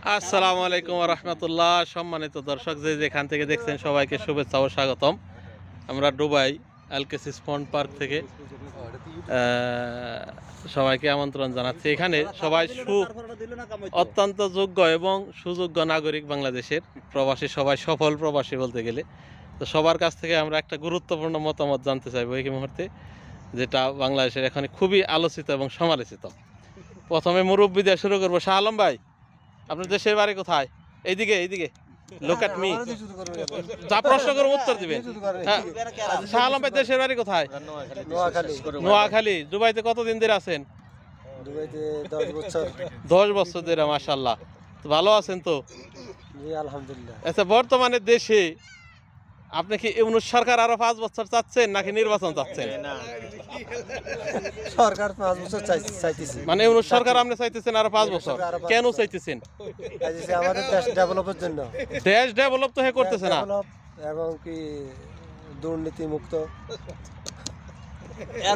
আসসালামু আলাইকুম রহমতুল্লাহ সম্মানিত দর্শক, যে যেখান থেকে দেখছেন সবাইকে শুভেচ্ছা ও স্বাগতম। আমরা দুবাই এলকেসি স্পন্ড পার্ক থেকে সবাইকে আমন্ত্রণ জানাচ্ছি। এখানে সবাই সু অত্যন্ত যোগ্য এবং সুযোগ্য নাগরিক বাংলাদেশের প্রবাসী, সবাই সফল প্রবাসী বলতে গেলে। তো সবার কাছ থেকে আমরা একটা গুরুত্বপূর্ণ মতামত জানতে চাইব এই মুহূর্তে, যেটা বাংলাদেশের এখানে খুবই আলোচিত এবং সমালোচিত। প্রথমে মুরব্বী দিয়ে শুরু করব। শাহ আলম ভাই আপনার দেশের বাড়ি কোথায়? এইদিকে এইদিকে। লোক অ্যাট মি যা প্রশ্ন করে উত্তর দিবেন হ্যাঁ। শাহ আলম ভাই দেশের বাড়ি কোথায়? নোয়াখালী। নোয়াখালী। দুবাইতে কতদিন ধরে আছেন? দশ বছর। ধরে মাসাল্লাহ তো ভালো আছেন তো? আলহামদুলিল্লাহ। আচ্ছা বর্তমানে দেশে আপনি কি ইউনুস সরকার আরও পাঁচ বছর চাচ্ছেন নাকি নির্বাচন চাচ্ছেন? সরকার পাঁচ বছর চাই- চাইতেছি। মানে ইউনুস সরকার আপনি চাইতেছেন আরও পাঁচ বছর। কেন চাইতেছেন? আমাদের দেশ ডেভেলপের জন্য। দেশ ডেভেলপ তো হে করতেছে না। এবং কি দুর্নীতি মুক্ত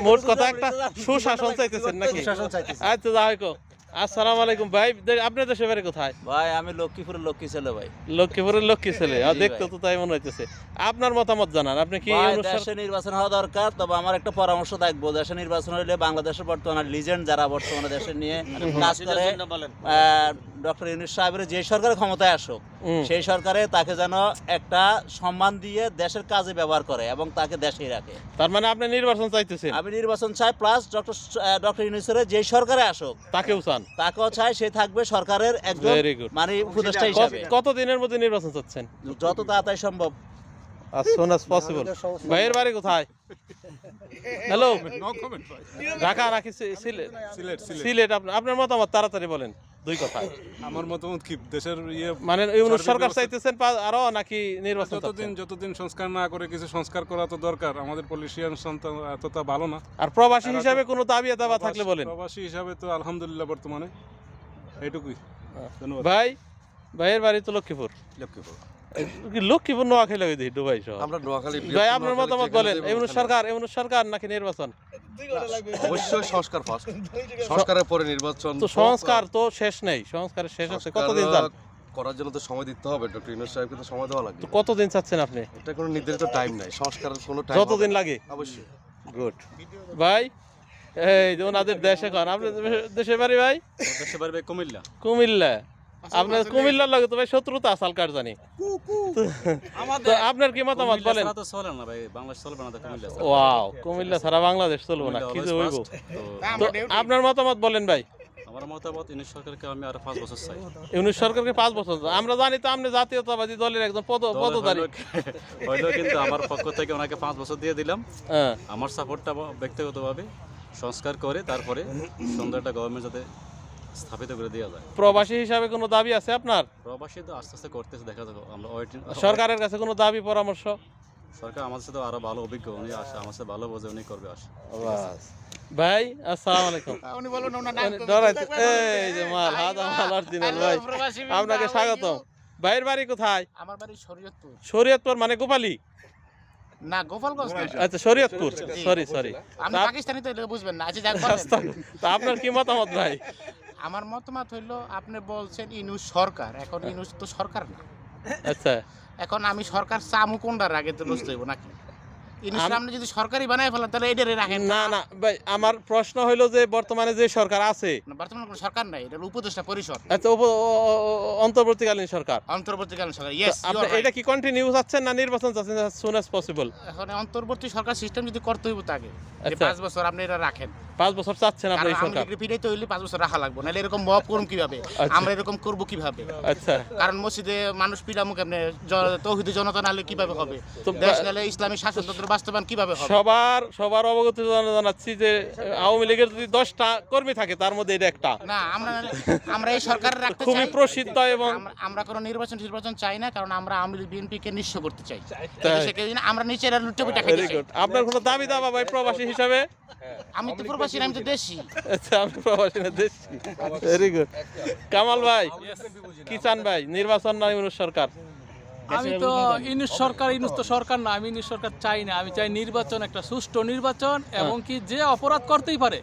মোট কথা একটা সুশাসন চাইতেছেন নাকি? সুশাসন চাইতেছি। আচ্ছা যা হয় কো। আসসালামু আলাইকুম ভাই আপনার দেশের বাড়ি কোথায়? ভাই আমি লক্ষ্মীপুরের লক্ষ্মী ছেলে ভাই। লক্ষ্মীপুরের লক্ষ্মী ছেলে। দেখতে। তো তাই মনে হইতেছে। আপনার মতামত জানান আপনি কি দেশে নির্বাচন হওয়া দরকার তবে আমার একটা পরামর্শ থাকব। দেশে নির্বাচন হলে বাংলাদেশের বর্তমানে লিজেন্ড যারা বর্তমানে দেশে নিয়ে কাজ করে ডক্টর ইউনুস সাহেবের যে সরকার ক্ষমতায় আসুক। সেই সরকারে তাকে যেন একটা সম্মান দিয়ে দেশের কাজে ব্যবহার করে এবং তাকে দেশেই রাখে। তার মানে আপনি নির্বাচন চাইতেছেন? আমি নির্বাচন চাই প্লাস ডক্টর ডক্টর ইউনুসের যে সরকারে আসুক তাকেও চান? তাকেও চাই সে থাকবে সরকারের একজন মানে উপদেষ্টা হিসাবে। কত দিনের মধ্যে নির্বাচন চাচ্ছেন? যত তাড়াতাড়ি সম্ভব। As soon as possible. ভাইয়ের বাড়ি কোথায়? হ্যালো ঢাকা নাকি সিলেট? সিলেট সিলেট। সিলেট আপনি- আপনার মতামত তাড়াতাড়ি বলেন। দুই কথা। আমার মতামত কি দেশের ইয়ে মানে ইউনুস সরকার চাইতেছেন আরও নাকি নির্বাচন যতদিন যতদিন সংস্কার না করে কিছু সংস্কার করা তো দরকার আমাদের পলিটিশিয়ান এতটা ভালো না। আর প্রবাসী হিসাবে কোনো দাবি দাবা থাকলে বলেন। প্রবাসী হিসাবে তো আলহামদুলিল্লাহ বর্তমানে। এইটুকুই। ধন্যবাদ। ভাই ভাইয়ের বাড়ি তো লক্ষ্মীপুর। লক্ষ্মীপুর। লক্ষ্মীপুর নোয়াখালী দুবাই সহ। আমরা নোয়াখালী ভাই আপনার মতামত বলেন ইউনুস সরকার ইউনুস সরকার নাকি নির্বাচন? অবশ্যই সংস্কার ফার্স্ট সংস্কারের পরে নির্বাচন তো সংস্কার তো শেষ নেই সংস্কারের শেষ আছে কতদিন যান? করার জন্য তো সময় দিতে হবে ডক্টর ইউনুস সাহেবকে তো সময় দেওয়া লাগবে। তো কতদিন চাচ্ছেন আপনি? এটা কোনো নির্ধারিত টাইম নাই সংস্কারের কোনো টাইম যতদিন লাগে? অবশ্যই। গুড ভাই এই যে ওনাদের দেশে কন আপনার দেশে- বাড়ি ভাই? দেশে বাড়ি কুমিল্লা। কুমিল্লা। আপনার কুমিল্লার লাগে তো ভাই শত্রুতা আসাল কার জানি। তো আপনার কি মতামত বলেন? তো চলে না ভাই বাংলাদেশ চলবে না তো কুমিল্লা ওয়াও কুমিল্লা ছাড়া বাংলাদেশ চলবো না কি যে হইব? তো আপনার মতামত বলেন ভাই। আমার মতামত ইউনিশ সরকারকে আমি আরও পাঁচ বছর চাই। সরকারকে পাঁচ বছর আমরা জানি তো আপনি জাতীয়তাবাদী দলের একজন পদ পদধারী। হইল কিন্তু আমার পক্ষ থেকে ওনাকে পাঁচ বছর দিয়ে দিলাম। হ্যাঁ। আমার সাপোর্টটা ব্যক্তিগতভাবে সংস্কার করে তারপরে সুন্দর একটা গভর্নমেন্ট যাতে স্থাপিত করে দেওয়া যায়। প্রবাসী হিসাবে কোনো দাবি আছে আপনার? প্রবাসী তো আস্তে আস্তে করতেছে দেখা যাবে আমরা সরকারের কাছে কোনো দাবি পরামর্শ? সরকার আমাদের সাথে আরও ভালো অভিজ্ঞ উনি আসে আমার সাথে ভালো বোঝে উনি করবে আসে ভাই আসসালামু আলাইকুম। উনি ডরাইতে- এই যে মাল হাদা মাল ভাই। আপনাকে স্বাগতম ভাইয়ের বাড়ি কোথায়? আমার বাড়ি শরীয়তপুর। শরীয়তপুর মানে গোপালী? না গোপালগঞ্জ আচ্ছা শরীয়তপুর। সরি সরি আপনি পাকিস্তানি তো বুঝবেন না। আচ্ছা যাক বলেন। আপনার কি মতামত ভাই? আমার মতামত হইল আপনি বলছেন ইনুস সরকার এখন ইনুস তো সরকার না। আচ্ছা। এখন আমি সরকার চামু কোনটার আগে তো বুঝতে হইব নাকি? আপনি যদি সরকারি বানাই ফেলেন তাহলে এটারে রাখেন না। না ভাই আমার প্রশ্ন হইল যে বর্তমানে যে সরকার আছে। না, বর্তমানে কোনো সরকার নাই এটা উপদেষ্টা পরিষদ। আচ্ছা অন্তর্বর্তীকালীন সরকার। অন্তর্বর্তীকালীন সরকার ইয়েস আপনি এটা কি কন্টিনিউ চাচ্ছেন না নির্বাচন চাচ্ছেন সুন অ্যাজ পসিবল এখন অন্তর্বর্তী সরকার সিস্টেম যদি করতে হইব তাকে আচ্ছা। পাঁচ বছর আপনি এটা রাখেন। পাঁচ বছর চাচ্ছেন আপনি এই আমি সরকার ফিরে হইলে পাঁচ বছর রাখা লাগবে নাহলে এরকম মব করুম কীভাবে? আচ্ছা। আমরা এরকম করব কীভাবে? আচ্ছা। কারণ মসজিদে মানুষ পিড়ামু কেমনে? তৌহিদি জনতা নাহলে কীভাবে হবে? দেশ নাহলে ইসলামী শাসনতন্ত্র বাস্তবায়ন কীভাবে হবে? সবার সবার অবগত জানা- জানাচ্ছি যে আওয়ামী লীগের যদি দশটা কর্মী থাকে তার মধ্যে এটা একটা। না আমরা আমরা এই সরকার রাখতে খুবই প্রসিদ্ধ এবং আমরা- আমরা কোনো নির্বাচন নির্বাচন চাই না কারণ আমরা আওয়ামী লীগ বিএনপি কে নিঃস্ব করতে চাই। আমরা নিচে লুটে পুটে চাই। গুড আপনার কোনো দাবি দাবা ভাই প্রবাসী হিসাবে? আমি তো প্রবাসী আমি তো দেশি। আচ্ছা আমি প্রবাসী না দেশি। ভেরি গুড কামাল ভাই কি চান ভাই নির্বাচন না ইউনুস সরকার? আমি তো ইউনুস সরকার ইউনুস তো সরকার না আমি ইউনুস সরকার চাই না। আমি চাই নির্বাচন একটা সুষ্ঠু নির্বাচন এবং কি যে অপরাধ করতেই পারে।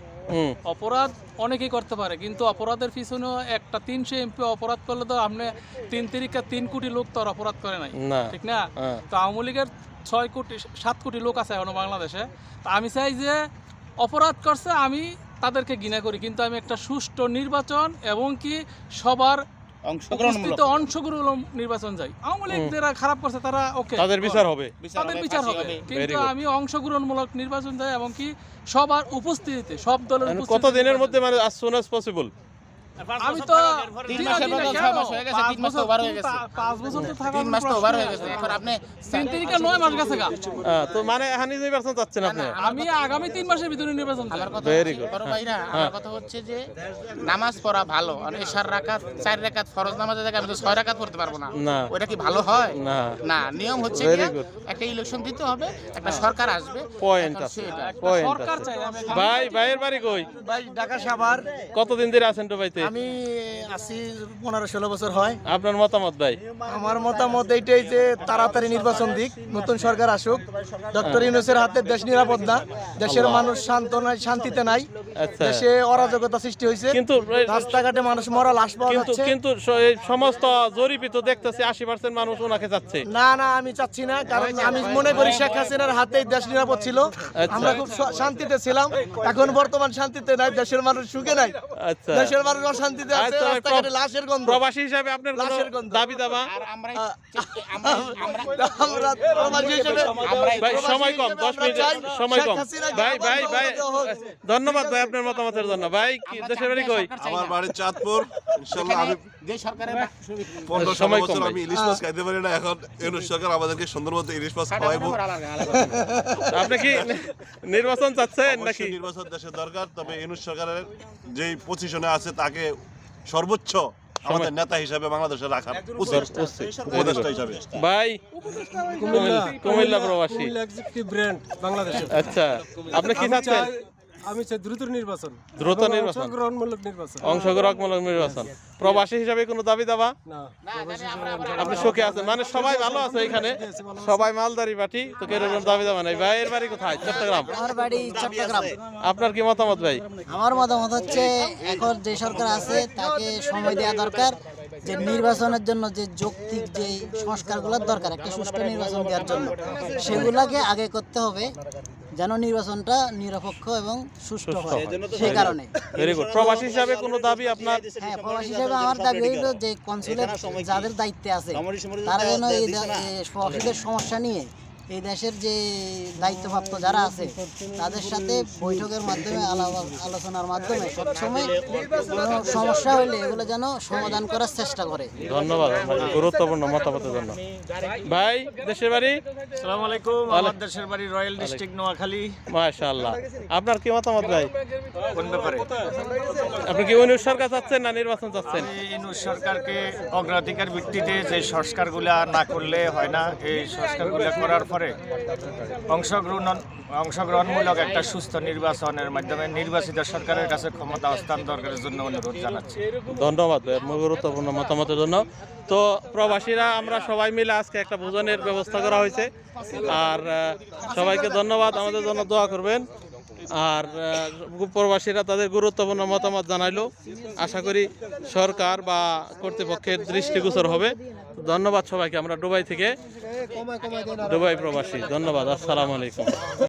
অপরাধ অনেকেই করতে পারে কিন্তু অপরাধের পিছনেও একটা তিনশো এমপি অপরাধ করলে তো আপনি তিন তিরিকা তিন কোটি লোক তো আর অপরাধ করে নাই। ঠিক না? হ্যাঁ। তো আওয়ামী লীগের ছয় কোটি সাত কোটি লোক আছে এখনও বাংলাদেশে। তো আমি চাই যে অপরাধ করছে আমি তাদেরকে ঘৃণা করি। কিন্তু আমি একটা সুষ্ঠু নির্বাচন এবং কি সবার উপস্থিত অংশগ্রহণ নির্বাচন যাই। আওয়ামী লীগ যারা খারাপ করছে তারা ওকে তাদের বিচার হবে। তাদের বিচার হবে কিন্তু. আমি অংশগ্রহণমূলক নির্বাচন যাই এবং কি সবার উপস্থিতিতে সব দলের কত দিনের মধ্যে মানে সুন অ্যাজ পসিবল আমি তো তিন মাসের বদল ছয় মাস হয়ে গেছে, তিন মাস ওভার হয়ে গেছে। পাঁচ বছর তো থাকার তিন মাস তো ওভার হয়ে গেছে। এখন আপনি তিন তারিখে নয় মাস গেছে গা। তো মানে হানি নির্বাচন চাচ্ছেন আপনি? আমি আগামী তিন মাসের ভিতরে নির্বাচন আমার কথা Very হচ্ছে, বড় হ্যাঁ। ভাইরা আমার কথা হচ্ছে যে নামাজ পড়া ভালো আর এশার রাকাত চার রাকাত ফরজ নামাজের জায়গায় আমি তো ছয় রাকাত পড়তে পারব না। না। ওটা কি ভালো হয়? না। না নিয়ম হচ্ছে একটা ইলেকশন দিতে হবে একটা সরকার আসবে। পয়েন্ট আছে। পয়েন্ট সরকার চাই ভাই ভাইয়ের বাড়ি কই? ভাই ঢাকা সাভার। কতদিন ধরে আছেন ডুবাইতে আমি আছি পনেরো ষোলো বছর হয়। আপনার মতামত ভাই? আমার মতামত এইটাই যে তাড়াতাড়ি নির্বাচন দিক নতুন সরকার আসুক। ডক্টর ইউনুসের হাতে দেশ নিরাপদ না দেশের মানুষ শান্ত নাই শান্তিতে নাই আচ্ছা। দেশে অরাজকতা সৃষ্টি হয়েছে। কিন্তু রাস্তাঘাটে মানুষ মরা লাশ পাওয়া যাচ্ছে। কিন্তু এই সমস্ত জরিপই তো দেখতেছি আশি পার্সেন্ট মানুষ ওনাকে যাচ্ছে না না আমি চাচ্ছি না কারণ আমি মনে করি শেখ হাসিনার হাতেই দেশ নিরাপদ ছিল। আচ্ছা। আমরা খুব শান্তিতে ছিলাম। এখন বর্তমান শান্তিতে নাই দেশের মানুষ সুখে নাই। আচ্ছা। দেশের মানুষ অশান্তিতে আছে রাস্তাঘাটে লাশের গন্ধ। প্রবাসী হিসাবে আপনার লাশের গন্ধ। দাবি দাবা? আর আমরা আমরা আমরা প্রবাসী হিসেবে ভাই সময় কম হিসেবে দশ আমরা মিনিট সময় কম। ভাই ভাই ভাই। ধন্যবাদ ভাই আপনার মতামতের জন্য। ভাই দেশের বাড়ি কই? আমার বাড়ি চাঁদপুর। ইনশাল্লাহ আমি যে সরকারের পনেরো সময় কম আমি ইলিশ মাছ খাইতে পারি না। এখন ইউনুস সরকার আমাদেরকে সুন্দর মতো ইলিশ মাছ খাওয়াইবো। আপনি কি নির্বাচন চাচ্ছেন নাকি? নির্বাচন দেশের দরকার তবে ইউনুস সরকারের যেই পজিশনে আছে তাকে সর্বোচ্চ আমাদের নেতা হিসাবে বাংলাদেশে রাখার। উপদেষ্টা হিসাবে। ভাই কুমিল্লা কুমিল্লা প্রবাসী। ব্র্যান্ড বাংলাদেশে। আচ্ছা আপনি কি চাচ্ছেন আমি চাই দ্রুত নির্বাচন দ্রুত নির্বাচন। অংশগ্রহণমূলক নির্বাচন। অংশগ্রহণমূলক নির্বাচন। প্রবাসী হিসাবে কোনো দাবি দাবা? না। আপনি সুখে আছেন? মানে সবাই ভালো আছে এখানে। সবাই মালদারি পার্টি তো কেউ কোনো দাবি দাবা নাই। ভাইয়ের বাড়ি কোথায়? চট্টগ্রাম। আমার বাড়ি চট্টগ্রাম। আপনার কি মতামত ভাই? আমার মতামত হচ্ছে এখন যে সরকার আছে তাকে সময় দেওয়া দরকার। যে নির্বাচনের জন্য যে যৌক্তিক যে সংস্কারগুলোর দরকার একটা সুষ্ঠু নির্বাচন দেওয়ার জন্য। সেগুলাকে আগে করতে হবে। যেন নির্বাচনটা নিরপেক্ষ এবং সুষ্ঠু হয়। সেই কারণে। ভেরি গুড প্রবাসী হিসাবে কোনো দাবি আপনার? হ্যাঁ প্রবাসী হিসেবে আমার দাবি হইল যে কনসুলেট যাদের দায়িত্বে আছে তারা যেন এই প্রবাসীদের সমস্যা নিয়ে এই দেশের যে দায়িত্বপ্রাপ্ত যারা আছে তাদের সাথে বৈঠকের মাধ্যমে আলোচনার মাধ্যমে সবসময় কোনো সমস্যা হইলে এগুলো যেন সমাধান করার চেষ্টা করে। ধন্যবাদ গুরুত্বপূর্ণ মতামতের জন্য। ভাই দেশের বাড়ি? আসসালামু আলাইকুম। আমার দেশের বাড়ি রয়্যাল ডিস্ট্রিক্ট নোয়াখালী। মাশাআল্লাহ। আপনার কি মতামত ভাই? কোন ব্যাপারে? আপনি কি উনিশ সরকার চাচ্ছেন না নির্বাচন চাচ্ছেন? ইনুস সরকারকে অগ্রাধিকার ভিত্তিতে যে সংস্কারগুলা না করলে হয় না এই সংস্কারগুলো করার পরে অংশগ্রহণ, অংশগ্রহণমূলক একটা সুস্থ নির্বাচনের মাধ্যমে নির্বাচিত সরকারের কাছে ক্ষমতা হস্তান্তরের জন্য অনুরোধ জানাচ্ছি। ধন্যবাদ গুরুত্বপূর্ণ মতামতের জন্য। তো প্রবাসীরা, আমরা সবাই মিলে আজকে একটা ভোজনের ব্যবস্থা করা হয়েছে। আর সবাইকে ধন্যবাদ। আমাদের জন্য দোয়া করবেন। আর প্রবাসীরা তাদের গুরুত্বপূর্ণ মতামত জানাইলো। আশা করি সরকার বা কর্তৃপক্ষের দৃষ্টিগোচর হবে। ধন্যবাদ সবাইকে, আমরা দুবাই থেকে দুবাই প্রবাসী। ধন্যবাদ, আসসালামু আলাইকুম।